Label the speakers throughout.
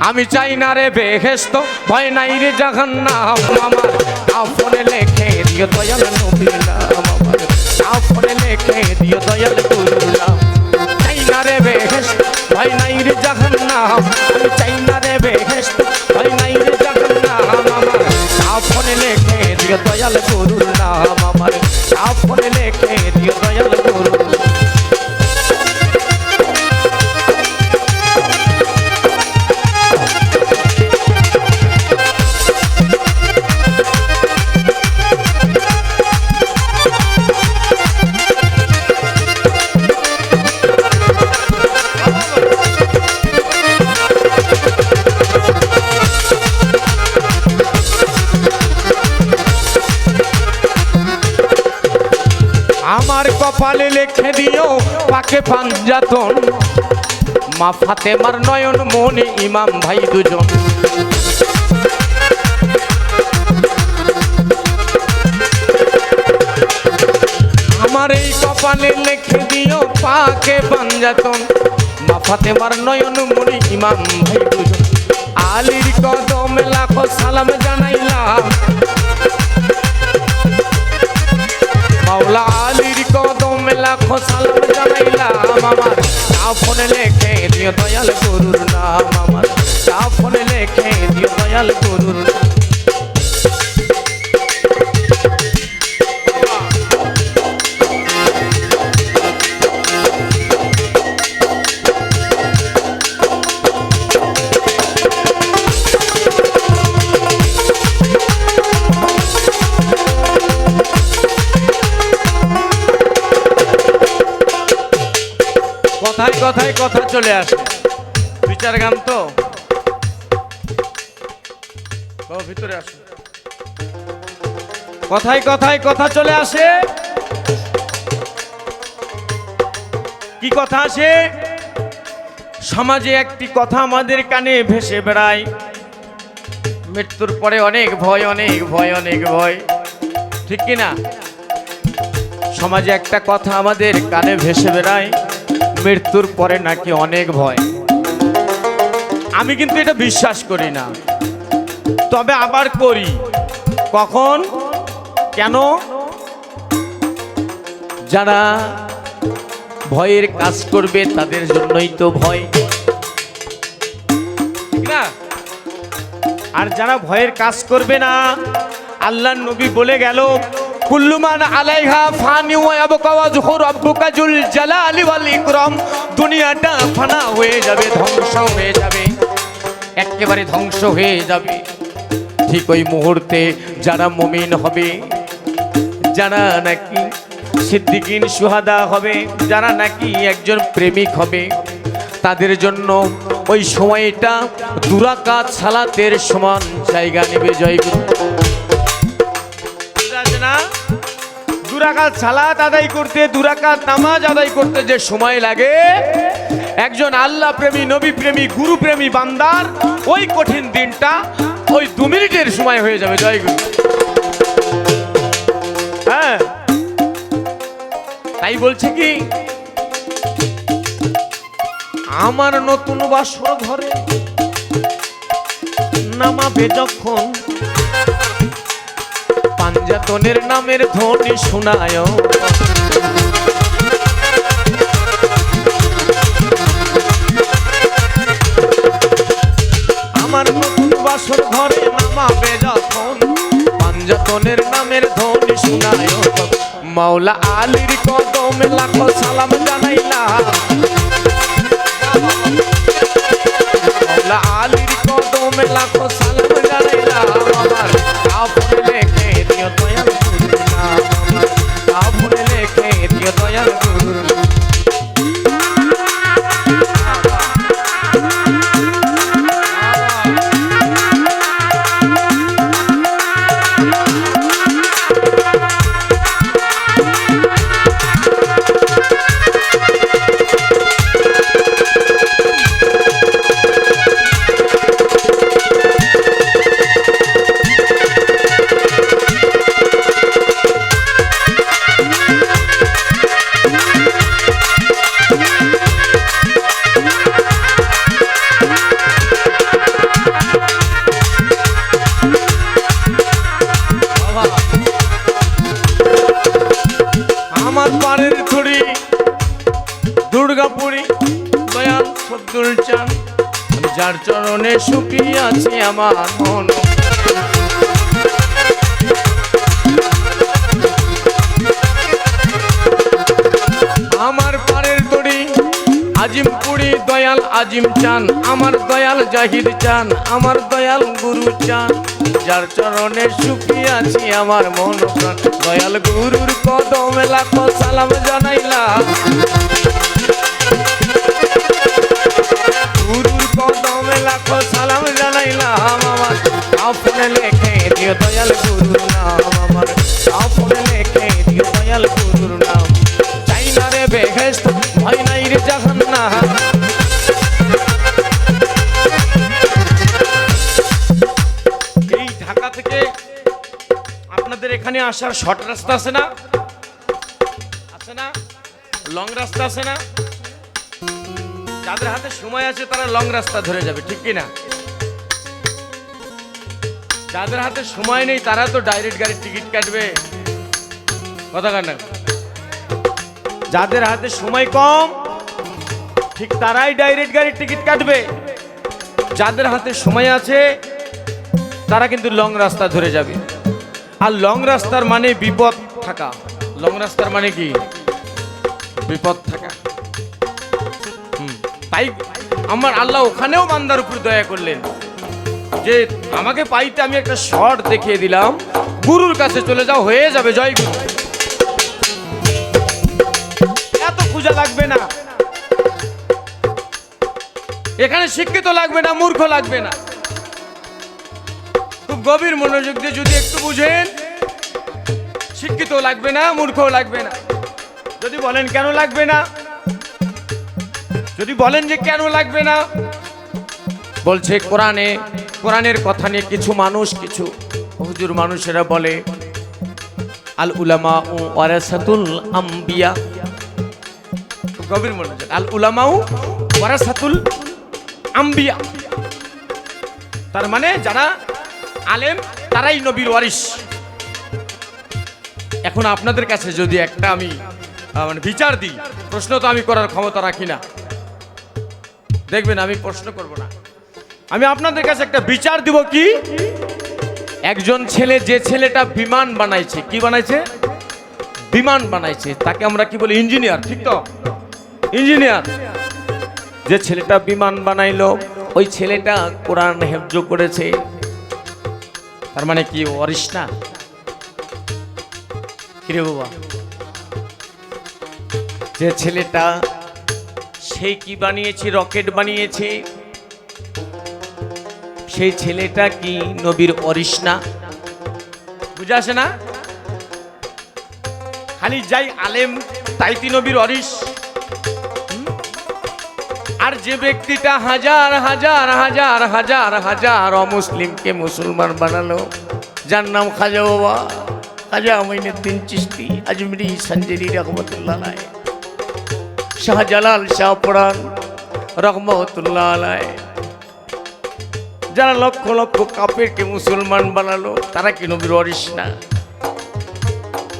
Speaker 1: আমি চাই না রে বেহেস্ত, ভয় নাই রে জাহান্নাম আমার। আপনে লেখে দিও দয়াল নবীর নাম আমার। আপনে লেখে দিও দয়াল গুরুর নাম। চাই না রে বেহেস্ত, ভয় নাই রে জাহান্নাম। আমি চাই না রে বেহেস্ত, ভয় নাই রে জাহান্নাম আমার। আপনে লেখে দিও দয়াল গুরুর নাম আমার। আপনে লেখে দিও কপালে লেখে দিও, পাকে পাঞ্জাতন মা ফাতেমার নয়ন, মনে, ইমাম ভাই দুজন। আমার এই কপালে লেখে দিও, পাকে পাঞ্জাতন মা ফাতেমার নয়ন, মনে, ইমাম ভাই দুজন। আলির কদমে লাখো সালাম জানাইলাম। ফোনে লেখে দিও দয়াল গুরুর নাম আমার। ফোনে লেখে দিও দয়াল গুরুর কথায় কথা চলে আসে। বিচার গান তো? ভিতরে আসো। কথায় কথায় কথা চলে আসে। কি কথা আসে? সমাজে একটি কথা আমাদের কানে ভেসে বেড়ায়। মৃত্যুর পরে অনেক ভয় অনেক ভয় অনেক ভয়। ঠিক কি না সমাজে একটা কথা আমাদের কানে ভেসে বেড়ায়। মৃত্যুর পরে নাকি অনেক ভয়। আমি কিন্তু এটা বিশ্বাস করি না। তবে আবার করি। কখন? কেন? যারা ভয়ের কাজ করবে তাদের জন্যই তো ভয়। ঠিক না? আর যারা ভয়ের কাজ করবে না আল্লাহ নবী বলে গেল কুল্লুমান আলাইহা ফানি ওয়া ইয়াবকা ওয়াজহু রাব্বুকা জুল জালালি ওয়াল ইকরাম। দুনিয়াটা ফানা হয়ে যাবে, ধ্বংস হয়ে যাবে। একেবারে ধ্বংস হয়ে যাবে। ঠিক ওই মুহূর্তে যারা মুমিন হবে, যারা নাকি সিদ্দিকিন সুহাদা হবে, যারা নাকি একজন প্রেমিক হবে, তাদের জন্য ওই সময়টা দুরাকাত সালাতের সমান জায়গা নেবে জয়গুরু। দুরাকাত সালাত আদায় করতে, দুরাকাত নামাজ আদায় করতে যে সময় লাগে, একজন আল্লাহ প্রেমী, নবী প্রেমী, গুরু প্রেমী বান্দার ওই কঠিন দিনটা ওই দু মিনিটের সময় হয়ে যাবে জয়গুরু হ্যাঁ। তাই বলছে কি, আমার নতুন বাসর ঘরে নামাবে যখন পাঞ্জাতনের নামের ধ্বনি শোনায় আমার নতুন বাসর ঘরে নামাবে যখন পাঞ্জাতনের নামের ধ্বনি শোনায় মাওলা আলীর কদমে লাখো সালাম জানাইলা। মাওলা আলীর কদমে লাখো সালাম দিও দুর্গাপুরী, দয়াল সদ্দুল চান যার চরণে আমার মন। আমার পারের তরি আজিমপুরি দয়াল আজিম চান আমার দয়াল জাহির চান আমার দয়াল গুরু চান যার চরণে সুখী আছি আমার মন প্রাণ। দয়াল গুরুর কদমে লাখো সালাম জানাইলাম। গুরুর কদমে লাখো সালাম জানাইলাম আমার। আপনে লেখে দিও দয়াল গুরুর নাম আমার। আপনে লেখে দিও দয়াল গুরুর নাম। চাই না রে বেহেস্ত ভয় এখানে আসার শর্ট রাস্তা আছে না? আছে না? লং রাস্তা আছে না? যাদের হাতে সময় আছে, তারা লং রাস্তা ধরে যাবে, ঠিক কি না যাদের হাতে সময় নেই, তারা তো ডাইরেক্ট গাড়ির টিকিট কাটবে। কথা কান যাদের হাতে সময় কম, ঠিক তারাই ডাইরেক্ট গাড়ির টিকিট কাটবে। যাদের হাতে সময় আছে, তারা কিন্তু লং রাস্তা ধরে যাবে। আর লং রাস্তার মানে বিপদ থাকা। লং রাস্তার মানে কি? বিপদ থাকা। তাই আমার আল্লাহ ওখানেও বান্দার উপর দয়া করলেন। যে আমাকে পাইতে আমি একটা শর্ট দেখিয়ে দিলাম। গুরুর কাছে চলে যাও, হয়ে যাবে, জয় গুরু। এত পূজা লাগবে না। এখানে শিক্ষিত লাগবে না, মূর্খ লাগবে না। গভীর মনোযোগ দিয়ে যদি একটু বুঝেন, শিক্ষিত লাগবে না, মূর্খ লাগবে না। যদি বলেন কেন লাগবে না? যদি বলেন যে কেন লাগবে না? বলছে কোরআনে, কোরআনের কথা নিয়ে কিছু মানুষ, কিছু হুজুর মানুষেরা বলে, আল উলামা ও ওয়ারাসাতুল আম্বিয়া। গভীর মনোযোগ। আল উলামা ও ওয়ারাসাতুল আম্বিয়া। তার মানে যারা আলেম, তারাই নবীর ওয়ারিস এখন আপনাদের কাছে যদি একটা আমি মানে বিচার দিই, প্রশ্ন তো আমি করার ক্ষমতা রাখি না। দেখবেন আমি প্রশ্ন করব না। আমি আপনাদের কাছে একটা বিচার দিব কি? একজন ছেলে যে ছেলেটা বিমান বানাইছে, কি বানাইছে? বিমান বানাইছে, তাকে আমরা কি বলি? ইঞ্জিনিয়ার, ঠিক তো? ইঞ্জিনিয়ার। যে ছেলেটা বিমান বানাইলো, ওই ছেলেটা কোরআন হেফজ করেছে তার মানে কি অরিস না কিরে বাবা? যে ছেলেটা সে কি বানিয়েছে রকেট বানিয়েছে? সেই ছেলেটা কি নবীর অরিস না বুঝে আসে না? খালি যাই আলেম তাই কি নবীর অরিস? আর যে ব্যক্তিটা হাজার হাজার হাজার হাজার হাজার অমুসলিমকে মুসলমান বানালো। যার নাম খাজা বাবা। খাজা মঈনুদ্দিন চিস্তি আজমিরি, সঞ্জেরি রহমতুল্লাহ আলাই। শাহজালাল শাহপুরান রহমতুল্লাহ আলাই। যারা লক্ষ লক্ষ কাপেরকে মুসলমান বানালো, তারা কি নবীর অরিস না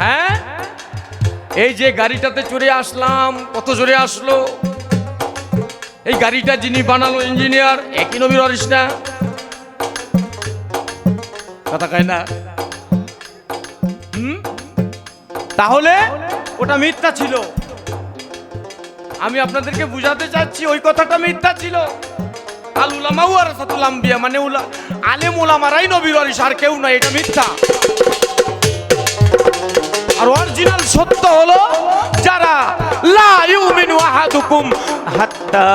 Speaker 1: হ্যাঁ? এই যে গাড়িটাতে চড়ে আসলাম, কত জোরে আসলো? এই গাড়িটা যিনি বানালো ইঞ্জিনিয়ার, একই নবীর অরিস না কথা কয় না? তাহলে ওটা মিথ্যা ছিল। আমি আপনাদেরকে বুঝাতে চাচ্ছি, ওই কথাটা মিথ্যা ছিল। আল উলামাউ আর সাতুল আম্বিয়া মানে উলা আলেম উলামারাই নবীর অরিস আর কেউ নয়, এটা মিথ্যা। আর অরিজিনাল সত্য হলো যারা লা ইউমিনু আহাদুকুম হাত্তা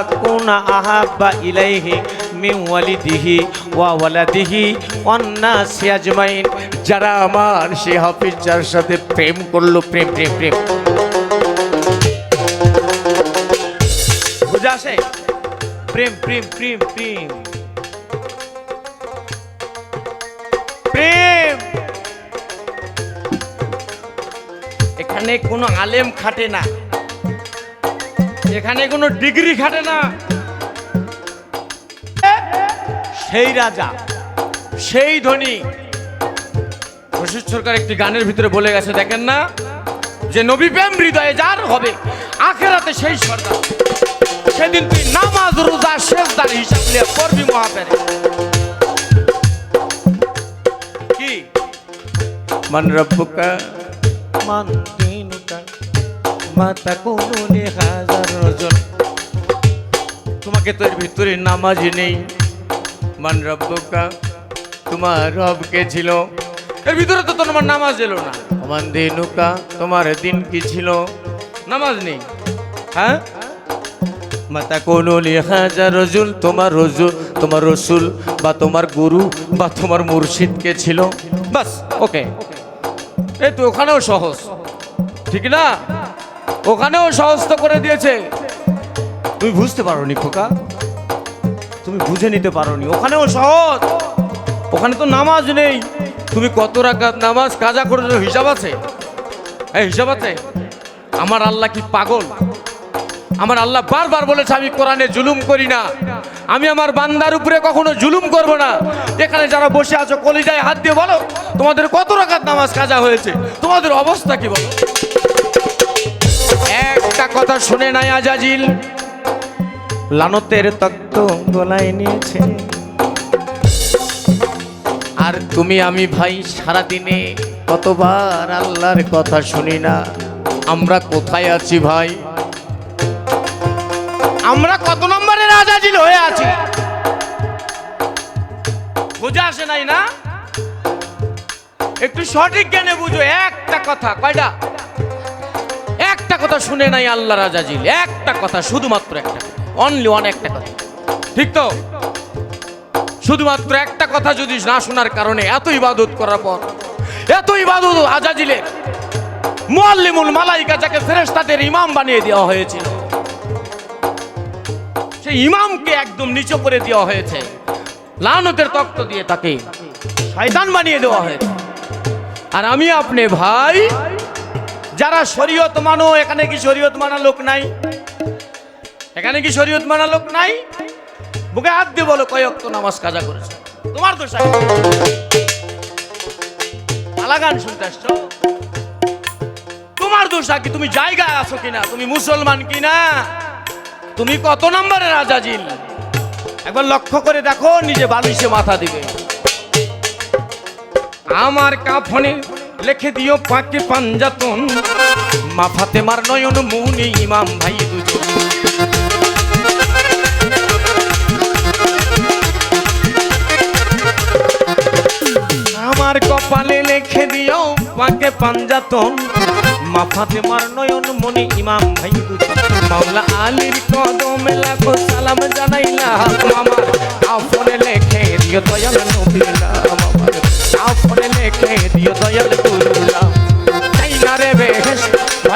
Speaker 1: আকুনা আহাব্বা ইলাইহি মিন ওয়ালিদিহি ওয়া ওয়ালাদিহি ওয়ান নাসি আজমাইন যারা আমার সে হাফিজ যার সাথে প্রেম করল, প্রেম প্রেম প্রেম। বুঝে আসে? প্রেম প্রেম প্রেম প্রেম। এখানে কোনো আলেম খাটে না। এখানে কোনো ডিগ্রি খাটে না। সেই রাজা, সেই ধনী। বশিষ্ঠ সরকার একটি গানের ভিতরে বলে গেছে, দেখেন না, যে নবী প্রেম হৃদয়ে যার হবে, আখেরাতে সেই সর্দার সেদিন তুই নামাজ, রোজা শেষ দার হিসাব নিয়ে করবি মহাপেরে। কি? মান মান মাতা কোনুনি হাজার রজন তোমাকে তো এর ভিতরে নামাজ নেই। মান রব্বুকা তোমার রব কে ছিল? এর ভিতরে তো তোমার নামাজ এলো না। মান দিনুকা তোমার দিন কি ছিল? নামাজ নেই। হ্যাঁ? মাতা কোনো হাজার রজুল, তোমার রজুল, তোমার রসুল, বা তোমার গুরু, বা তোমার মুর্শিদ কে ছিল? বাস, ওকে। এই তো ওখানেও সহজ। ঠিক না? ওখানেও সহজ তো করে দিয়েছে। তুমি বুঝতে পারোনি খোকা। তুমি বুঝে নিতে পারোনি। ওখানেও সহজ। ওখানে তো নামাজ নেই। তুমি কত রাকাত নামাজ কাজা করেছ? হিসাব আছে? হ্যাঁ হিসাব আছে। আমার আল্লাহ কি পাগল? আমার আল্লাহ বারবার বলেছে আমি কোরআনে জুলুম করি না। আমি আমার বান্দার উপরে কখনো জুলুম করব না। এখানে যারা বসে আছো কলিজায় হাত দিয়ে বলো তোমাদের কত রাকাত নামাজ কাজা হয়েছে? তোমাদের অবস্থা কি বলো? একটা কথা শুনে নাই আজাজিল। লানতের তত্ত্ব গলায় নিয়েছে। আর তুমি আমি ভাই সারাদিনে কতবার আল্লাহর কথা শুনি না। আমরা কোথায় আছি ভাই? আমরা কত নম্বরে রাজাজিল হয়ে আছি? বুঝে আসে নাই না? একটু সঠিক জ্ঞানে বুঝো, একটা কথা, কয়টা? কথা শুনে নাই আল্লাহ রাজাজিল একটা কথা শুধুমাত্র একটা। অনলি ওয়ান একটা কথা। ঠিক তো? শুধুমাত্র একটা কথা যদি না শোনার কারণে এত ইবাদত করার পর, এত ইবাদত আজাজিলে মুআল্লিমুল মালাইকা যাকে ফেরেশতাদের ইমাম বানিয়ে দেওয়া হয়েছিল সেই ইমামকে একদম নিচু করে দেওয়া হয়েছে। লানতের তক্ত দিয়ে তাকে শয়তান বানিয়ে দেওয়া হয়েছে। আর আমি আপনি ভাই যারা শরীয়ত মানো, এখানে কি শরীয়ত মানা লোক নাই? এখানে কি শরীয়ত মানা লোক নাই? বুকে হাত দিয়ে বলো কয়েক তো নামাজ কাজা করেছে? তোমার দোষ আছে। আলা গান শুনতে আসছো? তোমার দোষ কি তুমি জায়গায় আছো কিনা? তুমি মুসলমান কিনা? তুমি কত নম্বরে রাজাজিল একবার লক্ষ্য করে দেখো, নিজে বালিশে মাথা দিবে। আমার কাফনে লিখে দিও পাকে পাঞ্জাতন মাফাতে মার নয়ন, মুনি, ইমাম, ভাই দুজন। আমার কপালে লিখে দিও পাকে পাঞ্জাতন মাফাতে মার নয়ন, মনি, ইমাম, ভাই দুজন। মাওলা আলীর কদমে লাখো সালাম জানাইলাম আমার আপনে লেখে দিও দয়াল নবীলাম আমার। আপনে লেখে দিও দয়াল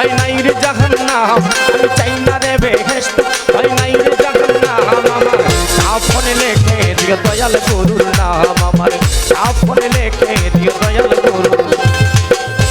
Speaker 1: ভাই নাই রে জাহান্নাম, আমি চাই না রে বেহেশত ভাই নাই রে জাহান্নাম আমার। সাফনে লেখে দিও দয়াল গুরুলাম